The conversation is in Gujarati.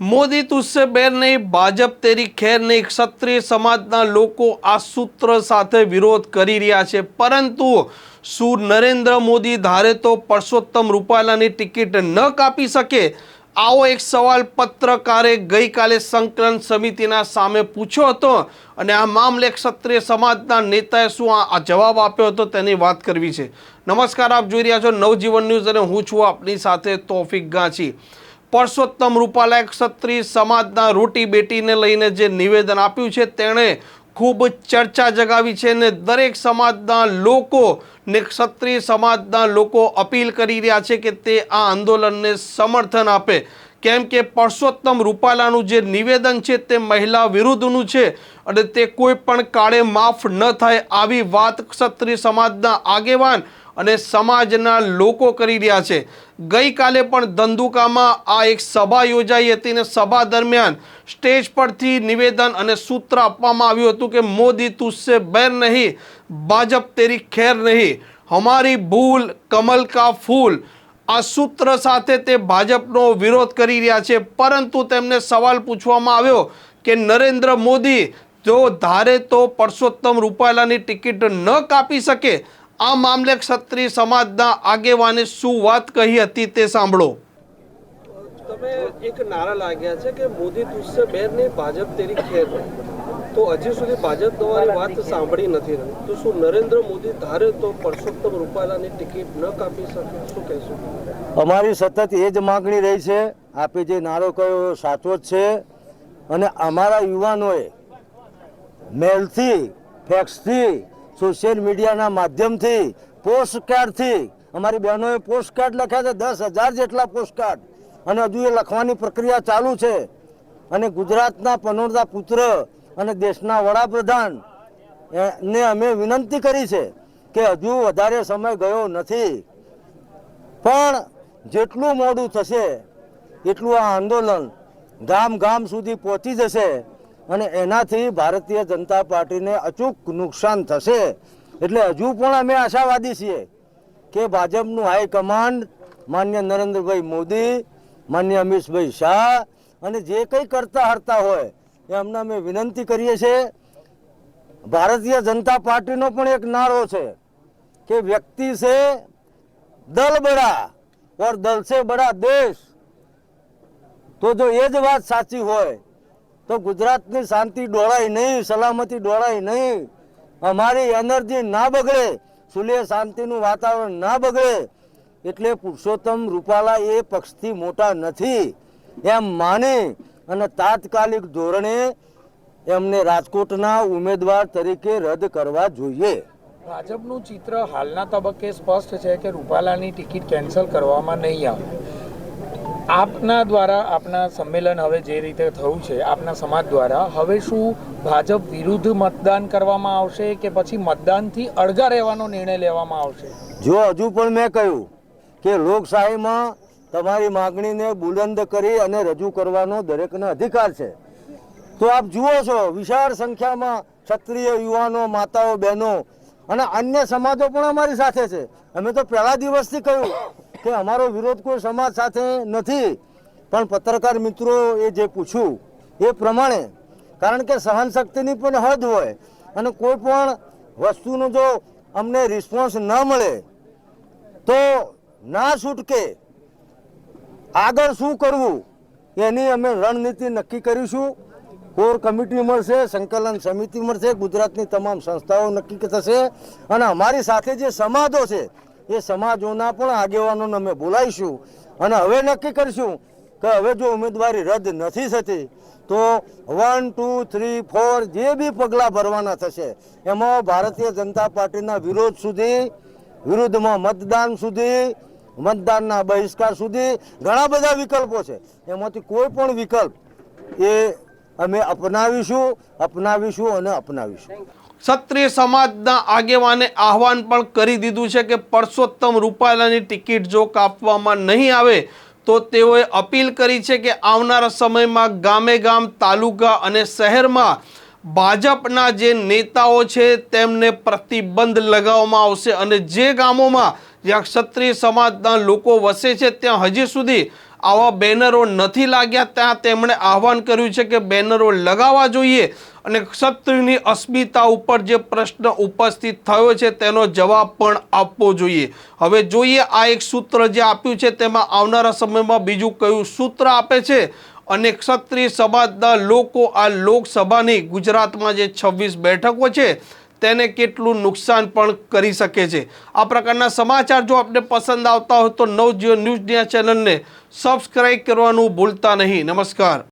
મોદી તુસ્સે બેર નહીં, ભાજપ તેરી ખેર નહીં. ક્ષત્રિય સમાજના લોકો આ સૂત્ર સાથે વિરોધ કરી રહ્યા છે. પરંતુ શું નરેન્દ્ર મોદી ધારે તો પરસોત્તમ રૂપાલાની ટિકિટ ન કાપી શકે? આવો એક સવાલ પત્રકારે ગઈકાલે સંકલન સમિતિના સામે પૂછ્યો હતો અને આ મામલે ક્ષત્રિય સમાજના નેતાએ શું આ જવાબ આપ્યો હતો તેની વાત કરવી છે. નમસ્કાર, આપ જોઈ રહ્યા છો નવજીવન ન્યૂઝ અને હું છું આપની સાથે તોફિક ગાંચી. પરસોત્તમ રૂપાલાએ ક્ષત્રિય સમાજના રોટી બેટીને લઈને જે નિવેદન આપ્યું છે, તેણે ખૂબ ચર્ચા જગાવી છે ને દરેક સમાજના લોકો ને ક્ષત્રિય સમાજના લોકો અપીલ કરી રહ્યા છે કે તે આ આંદોલનને સમર્થન આપે. કેમ કે પરસોત્તમ રૂપાલાનું જે નિવેદન છે, તે મહિલા વિરુદ્ધનું છે અને તે કોઈ પણ કાળે માફ ન થાય, આવી વાત ક્ષત્રિય સમાજના આગેવાન અને સમાજના લોકો કરી રહ્યા છે. ગઈકાલે પણ ધંધુકામાં આ એક સભા યોજાઈ હતી અને સભા દરમિયાન સ્ટેજ પરથી નિવેદન અને સૂત્ર આપવામાં આવ્યું હતું કે, મોદી તુસ્સે બેર નહીં, ભાજપ તેરી ખેર નહીં, હમારી ભૂલ, કમલ કા ફૂલ. આ સૂત્ર સાથે તે ભાજપનો વિરોધ કરી રહ્યા છે. પરંતુ તેમને સવાલ પૂછવામાં આવ્યો કે, નરેન્દ્ર મોદી જો ધારે તો પરસોત્તમ રૂપાલાની ટિકિટ ન કાપી શકે આ મામલે ક્ષત્રિય સમાજના આગેવાને શું વાત કહી હતી તે સાંભળો. તમે એક નારા લાગ્યા છે કે મોદી તુસ્સે બેર નહીં ભાજપ તેરી ખેર નહીં. તો હજી સુધી ભાજપ તમારી વાત સાંભળી નથી રહી. તો શું નરેન્દ્ર મોદી ધારે તો પરસોત્તમ રૂપાલાની ટિકિટ ન કાપી શકે? શું કહેશું? અમારી સતત એ જ માગણી રહી છે આપે જે નારો કયો સાચો જ છે. અને અમારા યુવાનોએ મેલથી ફેક્સથી સોશિયલ મીડિયાના માધ્યમથી પોસ્ટકાર્ડથી. અમારી બહેનોએ પોસ્ટકાર્ડ લખ્યા છે, દસ હજાર જેટલા પોસ્ટકાર્ડ. અને હજુ એ લખવાની પ્રક્રિયા ચાલુ છે. અને ગુજરાતના પનોરદા પુત્ર અને દેશના વડાપ્રધાન ને અમે વિનંતી કરી છે કે હજુ વધારે સમય ગયો નથી. પણ જેટલું મોડું થશે, એટલું આ આંદોલન ગામ ગામ સુધી પહોંચી જશે. અને એનાથી ભારતીય જનતા પાર્ટીને અચૂક નુકસાન થશે. એટલે હજુ પણ અમે આશાવાદી છીએ કે ભાજપનું હાઈકમાન્ડ માન્ય નરેન્દ્રભાઈ મોદી, માન્ય અમિતભાઈ શાહ અને જે કંઈ કરતા હરતા હોય એ અમને અમે વિનંતી કરીએ છીએ. ભારતીય જનતા પાર્ટીનો પણ એક નારો છે કે વ્યક્તિ છે દલ બળા ઓર દલ છે બડા દેશ. તો જો એ જ વાત સાચી હોય તો ગુજરાતની શાંતિ ડોળાય નહીં, સલામતી ડોળાય નહીં. અમારી એનર્જી ના બગડે સુલે શાંતિનું વાતાવરણ ના બગડે. એટલે પુરુષોત્તમ રૂપાલા એ પક્ષથી મોટા નથી. એમ માને અને તાત્કાલિક ધોરણે એમને રાજકોટના ઉમેદવાર તરીકે રદ કરવા જોઈએ. ભાજપનું ચિત્ર હાલના તબક્કે સ્પષ્ટ છે કે રૂપાલાની ટિકિટ કેન્સલ કરવામાં નહીં આવે. આપના દ્વારા આપના સંમેલન હવે જે રીતે થયું છે, આપના સમાજ દ્વારા, હવે શું ભાજપ વિરુદ્ધ મતદાન કરવામાં આવશે કે પછી મતદાનથી અળગા રહેવાનો નિર્ણય લેવામાં આવશે? જો હજુ પણ મેં કહ્યું કે લોકશાહીમાં તમારી માગણીને બુલંદ કરી અને રજૂ કરવાનો દરેકને અધિકાર છે. તો આપ જુઓ છો, વિશાળ સંખ્યામાં ક્ષત્રિય યુવાનો, માતાઓ, બહેનો અને અન્ય સમાજો પણ અમારી સાથે છે. અમે તો પહેલા દિવસથી કહ્યું કે અમારો વિરોધ કોઈ સમાજ સાથે નથી. પણ પત્રકાર મિત્રો એ જે પૂછ્યું, એ પ્રમાણે, કારણ કે સહન શક્તિની પણ હદ હોય અને કોઈ પણ વસ્તુનો જો અમને રિસ્પોન્સ ન મળે, તો ના છૂટકે આગળ શું કરવું, એની અમે રણનીતિ નક્કી કરીશું. કોર કમિટી મળશે, સંકલન સમિતિ મળશે, ગુજરાતની તમામ સંસ્થાઓ નક્કી થશે. અને અમારી સાથે જે સમાજો છે એ સમાજોના પણ આગેવાનોને અમે બોલાવીશું અને હવે નક્કી કરીશું કે હવે જો ઉમેદવારી રદ નથી થતી, તો વન ટુ થ્રી ફોર જે બી પગલાં ભરવાના થશે, એમાં ભારતીય જનતા પાર્ટીના વિરોધ સુધી, વિરુદ્ધમાં મતદાન સુધી, મતદાનના બહિષ્કાર સુધી ઘણા બધા વિકલ્પો છે. એમાંથી કોઈ પણ વિકલ્પ એ અમે અપનાવીશું અપનાવીશું અને અપનાવીશું. ક્ષત્રિય સમાજના આગેવાને આહવાન પણ કરી દીધું છે કે પરસોત્તમ રૂપાલાની ટિકિટ જો કાપવામાં નહીં આવે, તો તેઓએ અપીલ કરી છે કે આવનારા સમયમાં ગામે ગામ, તાલુકા અને શહેરમાં ભાજપના જે નેતાઓ છે તેમને પ્રતિબંધ લગાવવામાં આવશે અને જે ગામોમાં જ્યાં ક્ષત્રિય સમાજના લોકો વસે છે, ત્યાં હજી સુધી આવા બેનરો નથી લાગ્યા. ત્યાં તેમણે આહવાન કર્યું છે કે બેનરો લગાવવા જોઈએ. અને ક્ષત્રિયની અસ્મિતા ઉપર જે પ્રશ્ન ઉપસ્થિત થયો છે, તેનો જવાબ પણ આપવો જોઈએ. હવે જોઈએ આ એક સૂત્ર જે આપ્યું છે, તેમાં આવનારા સમયમાં બીજું કયું સૂત્ર આપે છે? અને ક્ષત્રિય સમાજના લોકો આ લોકસભાની ગુજરાતમાં જે છવ્વીસ બેઠકો છે, તેને કેટલું નુકસાન પણ કરી શકે છે? આ પ્રકારના સમાચાર જો આપને પસંદ આવતા હોય તો નવજીવન ન્યૂઝ ચેનલને સબસ્ક્રાઈબ કરવાનું ભૂલતા નહીં. નમસ્કાર.